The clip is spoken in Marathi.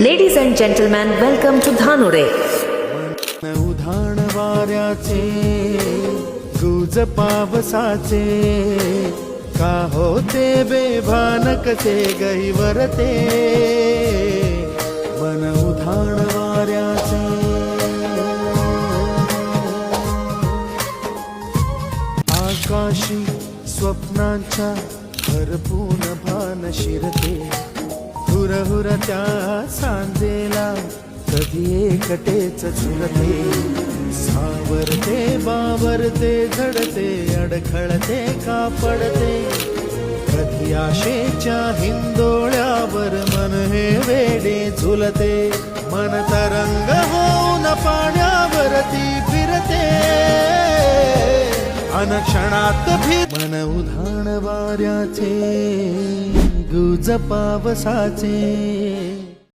Ladies and gentleman welcome to Dhanure. उधाण वाऱ्याचे गुज पावसाचे का होते बेभानकचे गैवरते? मन उधाण वाऱ्याचे आकाशी स्वप्नांच्या भरपूर भान शिरते. हुरहुर त्या सांजेला कधी एकटेच झुलते सावरते बावरते झडते अडखळते का पडते कधी आशेच्या हिंदोळ्यावर मन हे वेडे झुलते. मन तरंग होऊन पाण्यावरती फिरते. अनक्षणात भी मन उधाण वाऱ्याचे. तुझ पावसाचे